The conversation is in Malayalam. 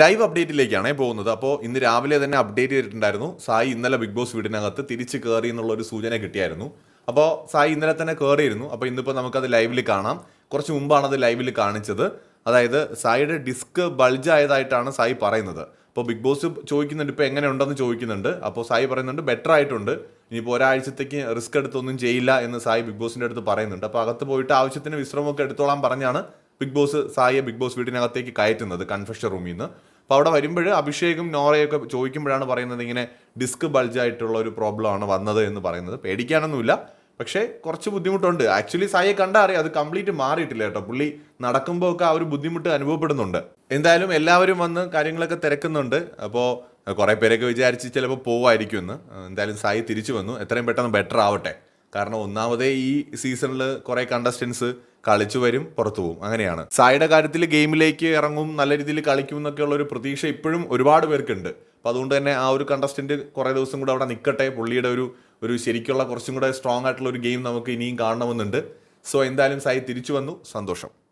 ലൈവ് അപ്ഡേറ്റിലേക്കാണ് പോകുന്നത്. അപ്പോൾ ഇന്ന് രാവിലെ തന്നെ അപ്ഡേറ്റ് ചെയ്തിട്ടുണ്ടായിരുന്നു. സായി ഇന്നലെ ബിഗ് ബോസ് വീടിനകത്ത് തിരിച്ച് കയറി എന്നുള്ള ഒരു സൂചന കിട്ടിയായിരുന്നു. അപ്പോൾ സായി ഇന്നലെ തന്നെ കയറിയിരുന്നു അപ്പോൾ ഇന്നിപ്പോൾ നമുക്കത് ലൈവിൽ കാണാം. കുറച്ച് മുമ്പാണ് അത് ലൈവിൽ കാണിച്ചത്. അതായത് സായിയുടെ ഡിസ്ക് ബൾജ് ആയതായിട്ടാണ് സായി പറയുന്നത്. അപ്പോൾ ബിഗ് ബോസ് ചോദിക്കുന്നുണ്ട് ഇപ്പോൾ എങ്ങനെ ഉണ്ടെന്ന് ചോദിക്കുന്നുണ്ട്? അപ്പോൾ സായി പറയുന്നുണ്ട് ബെറ്റർ ആയിട്ടുണ്ട്. ഇനിയിപ്പോൾ ഒരാഴ്ചത്തേക്ക് റിസ്ക് എടുത്തൊന്നും ചെയ്യില്ല എന്ന് സായി ബിഗ് ബോസിന്റെ അടുത്ത് പറയുന്നുണ്ട്. അപ്പോൾ അകത്ത് പോയിട്ട് ആവശ്യത്തിന് വിശ്രമമൊക്കെ എടുത്തോളാൻ പറഞ്ഞാണ് ബിഗ് ബോസ് സായിയെ ബിഗ് ബോസ് വീട്ടിനകത്തേക്ക് കയറ്റുന്നത് കൺഫെഷൻ റൂമിൽ നിന്ന് അപ്പോൾ അവിടെ വരുമ്പോൾ അഭിഷേകും നോറയൊക്കെ ചോദിക്കുമ്പോഴാണ് പറയുന്നത് ഇങ്ങനെ ഡിസ്ക് ബൾജ് ആയിട്ടുള്ള ഒരു പ്രോബ്ലം ആണ് വന്നത് എന്ന് പറയുന്നത്. പേടിക്കാനൊന്നുമില്ല. പക്ഷേ കുറച്ച് ബുദ്ധിമുട്ടുണ്ട്. ആക്ച്വലി സായിയെ കണ്ടാൽ അറിയാം. അത് കംപ്ലീറ്റ് മാറിയിട്ടില്ല കേട്ടോ. പുള്ളി നടക്കുമ്പോൾ ഒക്കെ ആ ഒരു ബുദ്ധിമുട്ട് അനുഭവപ്പെടുന്നുണ്ട്. എന്തായാലും എല്ലാവരും വന്ന് കാര്യങ്ങളൊക്കെ തിരക്കുന്നുണ്ട്. അപ്പോൾ കുറേ പേരൊക്കെ വിചാരിച്ച് ചിലപ്പോൾ പോവായിരിക്കും എന്ന്. എന്തായാലും സായി തിരിച്ചു വന്നു. എത്രയും പെട്ടെന്ന് ബെറ്റർ ആവട്ടെ. കാരണം ഒന്നാമതേ ഈ സീസണിൽ കുറേ കണ്ടസ്റ്റൻസ് കളിച്ചു വരും പുറത്തു പോകും അങ്ങനെയാണ്. സായിയുടെ കാര്യത്തിൽ ഗെയിമിലേക്ക് ഇറങ്ങും നല്ല രീതിയിൽ കളിക്കും എന്നൊക്കെയുള്ള ഒരു പ്രതീക്ഷ ഇപ്പോഴും ഒരുപാട് പേർക്കുണ്ട്. അപ്പോൾ അതുകൊണ്ട് തന്നെ ആ ഒരു കണ്ടസ്റ്റന്റ് കുറേ ദിവസം കൂടെ അവിടെ നിൽക്കട്ടെ പുള്ളിയുടെ ഒരു ഒരു ശരിക്കുള്ള കുറച്ചും കൂടെ സ്ട്രോങ് ആയിട്ടുള്ള ഒരു ഗെയിം നമുക്ക് ഇനിയും കാണണമെന്നുണ്ട്. സോ എന്തായാലും സായി തിരിച്ചു വന്നു. സന്തോഷം.